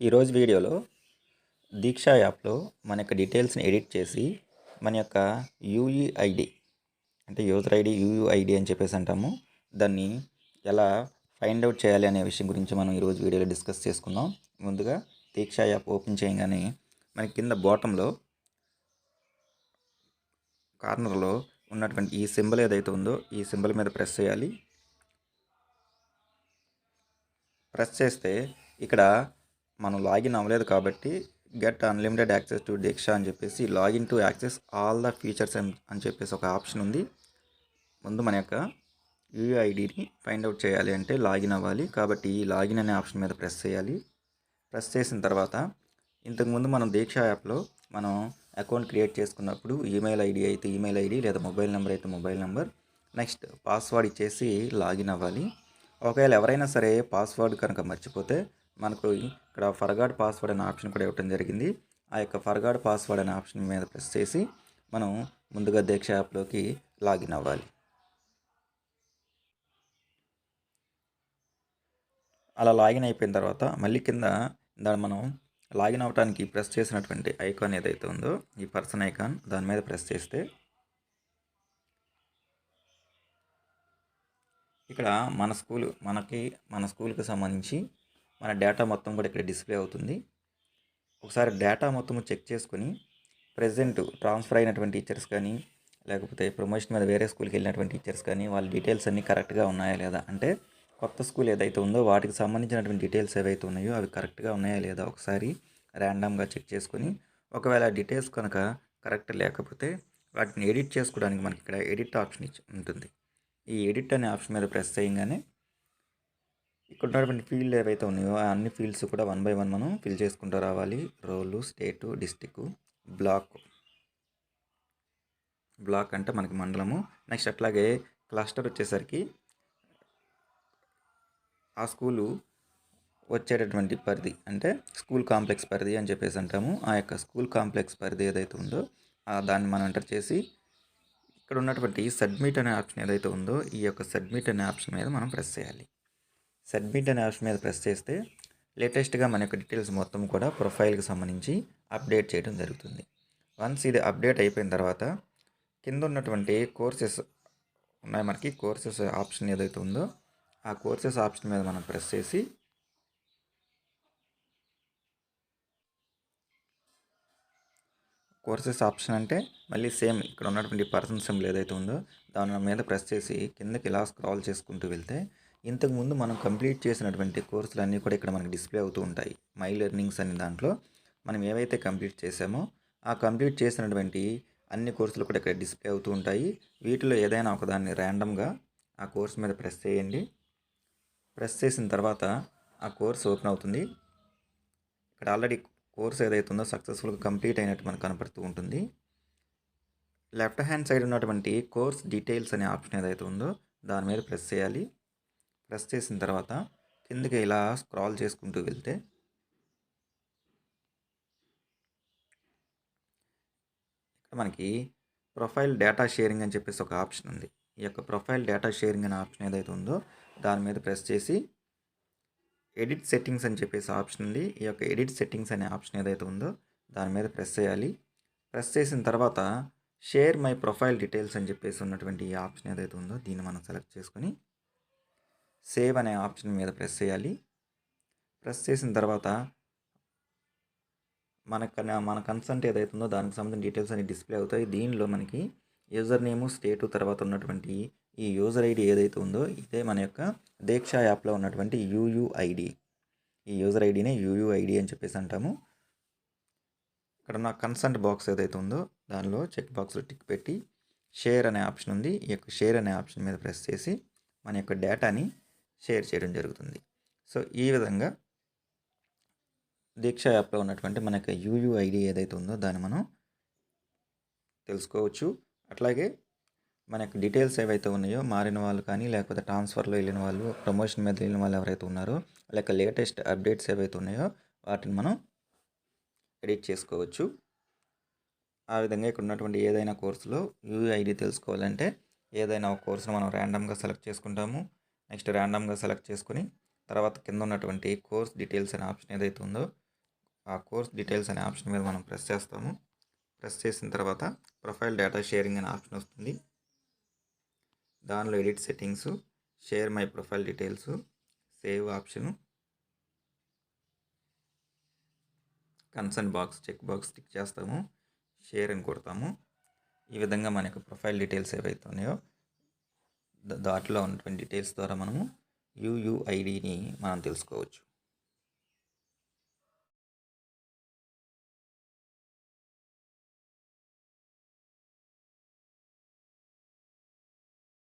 ఈరోజు వీడియోలో దీక్షా యాప్లో మన యొక్క డీటెయిల్స్ని ఎడిట్ చేసి మన యొక్క యూఈఐడి అంటే యూజర్ ఐడి యూయూఐడి అని చెప్పేసి అంటాము. దాన్ని ఎలా ఫైండ్ అవుట్ చేయాలి అనే విషయం గురించి మనం ఈరోజు వీడియోలో డిస్కస్ చేసుకుందాం. ముందుగా దీక్షా యాప్ ఓపెన్ చేయగానే మనకి కింద బాటంలో కార్నర్లో ఉన్నటువంటి ఈ సింబల్ ఏదైతే ఉందో ఈ సింబల్ మీద ప్రెస్ చేయాలి. ప్రెస్ చేస్తే ఇక్కడ మనం లాగిన్ అవ్వలేదు కాబట్టి get unlimited access to Diksha అని చెప్పేసి login to access all the features అని చెప్పేసి ఒక ఆప్షన్ ఉంది. ముందు మన యొక్క యూఐడిని ఫైండ్ అవుట్ చేయాలి అంటే లాగిన్ అవ్వాలి. కాబట్టి ఈ లాగిన్ అనే ఆప్షన్ మీద ప్రెస్ చేయాలి. ప్రెస్ చేసిన తర్వాత ఇంతకుముందు మనం దీక్ష యాప్లో మనం అకౌంట్ క్రియేట్ చేసుకున్నప్పుడు ఈమెయిల్ ఐడి అయితే ఈమెయిల్ ఐడి లేదా మొబైల్ నెంబర్ అయితే మొబైల్ నెంబర్. నెక్స్ట్ పాస్వర్డ్ ఇచ్చేసి లాగిన్ అవ్వాలి. ఒకవేళ ఎవరైనా సరే పాస్వర్డ్ కనుక మర్చిపోతే మనకు ఇక్కడ ఫర్గాడ్ పాస్వర్డ్ అనే ఆప్షన్ కూడా ఇవ్వడం జరిగింది. ఆ యొక్క ఫర్గాడ్ పాస్వర్డ్ అనే ఆప్షన్ మీద ప్రెస్ చేసి మనం ముందుగా దీక్ష యాప్లోకి లాగిన్ అవ్వాలి. అలా లాగిన్ అయిపోయిన తర్వాత మళ్ళీ కింద దాన్ని మనం లాగిన్ అవ్వడానికి ప్రెస్ చేసినటువంటి ఐకాన్ ఏదైతే ఉందో ఈ పర్సన్ ఐకాన్ దాని మీద ప్రెస్ చేస్తే ఇక్కడ మన స్కూల్ మనకి మన స్కూల్కి సంబంధించి మన డేటా మొత్తం కూడా ఇక్కడ డిస్ప్లే అవుతుంది. ఒకసారి డేటా మొత్తం చెక్ చేసుకొని ప్రజెంట్ ట్రాన్స్ఫర్ అయినటువంటి టీచర్స్ కానీ లేకపోతే ప్రమోషన్ మీద వేరే స్కూల్కి వెళ్ళినటువంటి టీచర్స్ కానీ వాళ్ళ డీటెయిల్స్ అన్నీ కరెక్ట్గా ఉన్నాయా లేదా? అంటే కొత్త స్కూల్ ఏదైతే ఉందో వాటికి సంబంధించినటువంటి డీటెయిల్స్ ఏవైతే ఉన్నాయో అవి కరెక్ట్గా ఉన్నాయా లేదా ఒకసారి ర్యాండమ్గా చెక్ చేసుకొని ఒకవేళ డీటెయిల్స్ కనుక కరెక్ట్ లేకపోతే వాటిని ఎడిట్ చేసుకోవడానికి మనకి ఇక్కడ ఎడిట్ ఆప్షన్ ఇచ్చి ఉంటుంది. ఈ ఎడిట్ అనే ఆప్షన్ మీద ప్రెస్ చేయగానే ఇక్కడ ఉన్నటువంటి ఫీల్డ్ ఏవైతే ఉన్నాయో అన్ని ఫీల్డ్స్ కూడా వన్ బై వన్ మనం ఫిల్ చేసుకుంటూ రావాలి. Role state district block block అంటే మనకి మండలము. నెక్స్ట్ అట్లాగే క్లస్టర్ వచ్చేసరికి ఆ స్కూలు వచ్చేటటువంటి పరిధి అంటే స్కూల్ కాంప్లెక్స్ పరిధి అని చెప్పేసి అంటాము. ఆ యొక్క స్కూల్ కాంప్లెక్స్ పరిధి ఏదైతే ఉందో దాన్ని మనం ఎంటర్ చేసి ఇక్కడ ఉన్నటువంటి సబ్మిట్ అనే ఆప్షన్ ఏదైతే ఉందో ఈ యొక్క సబ్మిట్ అనే ఆప్షన్ మీద మనం ప్రెస్ చేయాలి. సబ్మిట్ అనే ఆప్షన్ మీద ప్రెస్ చేస్తే లేటెస్ట్గా మన యొక్క డీటెయిల్స్ మొత్తం కూడా ప్రొఫైల్కి సంబంధించి అప్డేట్ చేయడం జరుగుతుంది. వన్స్ ఇది అప్డేట్ అయిపోయిన తర్వాత కింద ఉన్నటువంటి కోర్సెస్ ఉన్నాయి మనకి కోర్సెస్ ఆప్షన్ ఏదైతే ఉందో ఆ కోర్సెస్ ఆప్షన్ మీద మనం ప్రెస్ చేసి కోర్సెస్ ఆప్షన్ అంటే మళ్ళీ సేమ్ ఇక్కడ ఉన్నటువంటి పర్సన్ సింబల్ ఏదైతే ఉందో దాని మీద ప్రెస్ చేసి కిందకి ఇలా స్క్రాల్ చేసుకుంటూ వెళ్తే ఇంతకుముందు మనం కంప్లీట్ చేసినటువంటి కోర్సులు అన్నీ కూడా ఇక్కడ మనకి డిస్ప్లే అవుతూ ఉంటాయి. మై లెర్నింగ్స్ అనే దాంట్లో మనం ఏవైతే కంప్లీట్ చేసామో ఆ కంప్లీట్ చేసినటువంటి అన్ని కోర్సులు కూడా ఇక్కడ డిస్ప్లే అవుతూ ఉంటాయి. వీటిలో ఏదైనా ఒకదాన్ని ర్యాండమ్గా ఆ కోర్స్ మీద ప్రెస్ చేయండి. ప్రెస్ చేసిన తర్వాత ఆ కోర్స్ ఓపెన్ అవుతుంది. ఇక్కడ ఆల్రెడీ కోర్స్ ఏదైతే ఉందో సక్సెస్ఫుల్గా కంప్లీట్ అయినట్టు మనకు కనపడుతూ ఉంటుంది. లెఫ్ట్ హ్యాండ్ సైడ్ ఉన్నటువంటి కోర్స్ డీటెయిల్స్ అనే ఆప్షన్ ఏదైతే ఉందో దాని మీద ప్రెస్ చేయాలి. ప్రెస్ చేసిన తర్వాత కిందకి ఇలా స్క్రాల్ చేసుకుంటూ వెళ్తే ఇక్కడ మనకి ప్రొఫైల్ డేటా షేరింగ్ అని చెప్పేసి ఒక ఆప్షన్ ఉంది. ఈ యొక్క ప్రొఫైల్ డేటా షేరింగ్ అనే ఆప్షన్ ఏదైతే ఉందో దాని మీద ప్రెస్ చేసి ఎడిట్ సెట్టింగ్స్ అని చెప్పేసి ఆప్షన్ ఉంది. ఈ యొక్క ఎడిట్ సెట్టింగ్స్ అనే ఆప్షన్ ఏదైతే ఉందో దాని మీద ప్రెస్ చేయాలి. ప్రెస్ చేసిన తర్వాత షేర్ మై ప్రొఫైల్ డీటెయిల్స్ అని చెప్పేసి ఉన్నటువంటి ఈ ఆప్షన్ ఏదైతే ఉందో దీన్ని మనం సెలెక్ట్ చేసుకొని సేవ్ అనే ఆప్షన్ మీద ప్రెస్ చేయాలి. ప్రెస్ చేసిన తర్వాత మనకు మన కన్సంట్ ఏదైతే ఉందో దానికి సంబంధించిన డీటెయిల్స్ అన్ని డిస్ప్లే అవుతాయి. దీనిలో మనకి యూజర్ నేము స్టేటు తర్వాత ఉన్నటువంటి ఈ యూజర్ ఐడి ఏదైతే ఉందో ఇదే మన యొక్క దీక్ష యాప్లో ఉన్నటువంటి యూయూఐడి. ఈ యూజర్ ఐడినే యూయూఐడి అని చెప్పేసి అంటాము. ఇక్కడ నా కన్సంట్ బాక్స్ ఏదైతే ఉందో దానిలో చెక్ బాక్స్లో టిక్ పెట్టి షేర్ అనే ఆప్షన్ ఉంది. ఈ యొక్క షేర్ అనే ఆప్షన్ మీద ప్రెస్ చేసి మన యొక్క డేటాని షేర్ చేయడం జరుగుతుంది. సో ఈ విధంగా దీక్ష యాప్లో ఉన్నటువంటి మనకి యూయూఐడి ఏదైతే ఉందో దాన్ని మనం తెలుసుకోవచ్చు. అట్లాగే మనకు డీటెయిల్స్ ఏవైతే ఉన్నాయో మారిన వాళ్ళు కానీ లేకపోతే ట్రాన్స్ఫర్లో వెళ్ళిన వాళ్ళు ప్రమోషన్ మీద వెళ్ళిన వాళ్ళు ఎవరైతే ఉన్నారో లేక లేటెస్ట్ అప్డేట్స్ ఏవైతే ఉన్నాయో వాటిని మనం ఎడిట్ చేసుకోవచ్చు. ఆ విధంగా ఇక్కడ ఉన్నటువంటి ఏదైనా కోర్సులో యూఐడి తెలుసుకోవాలంటే ఏదైనా ఒక కోర్సును మనం ర్యాండమ్గా సెలెక్ట్ చేసుకుంటాము. నెక్స్ట్ ర్యాండమ్గా సెలెక్ట్ చేసుకుని తర్వాత కింద ఉన్నటువంటి కోర్స్ డీటెయిల్స్ అనే ఆప్షన్ ఏదైతే ఉందో ఆ కోర్స్ డీటెయిల్స్ అనే ఆప్షన్ మీద మనం ప్రెస్ చేస్తాము. ప్రెస్ చేసిన తర్వాత ప్రొఫైల్ డేటా షేరింగ్ అనే ఆప్షన్ వస్తుంది. దానిలో edit settings share my profile details save option concern box check box tick చేస్తాము షేర్ అని కొడతాము. ఈ విధంగా మనకు ప్రొఫైల్ డీటెయిల్స్ ఏవైతే ఉన్నాయో దాంట్లో ఉన్నటువంటి డీటెయిల్స్ ద్వారా మనము యూయూఐడిని మనం తెలుసుకోవచ్చు.